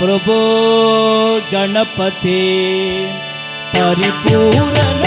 પ્રભો ગણપતિ પરિપૂર્ણ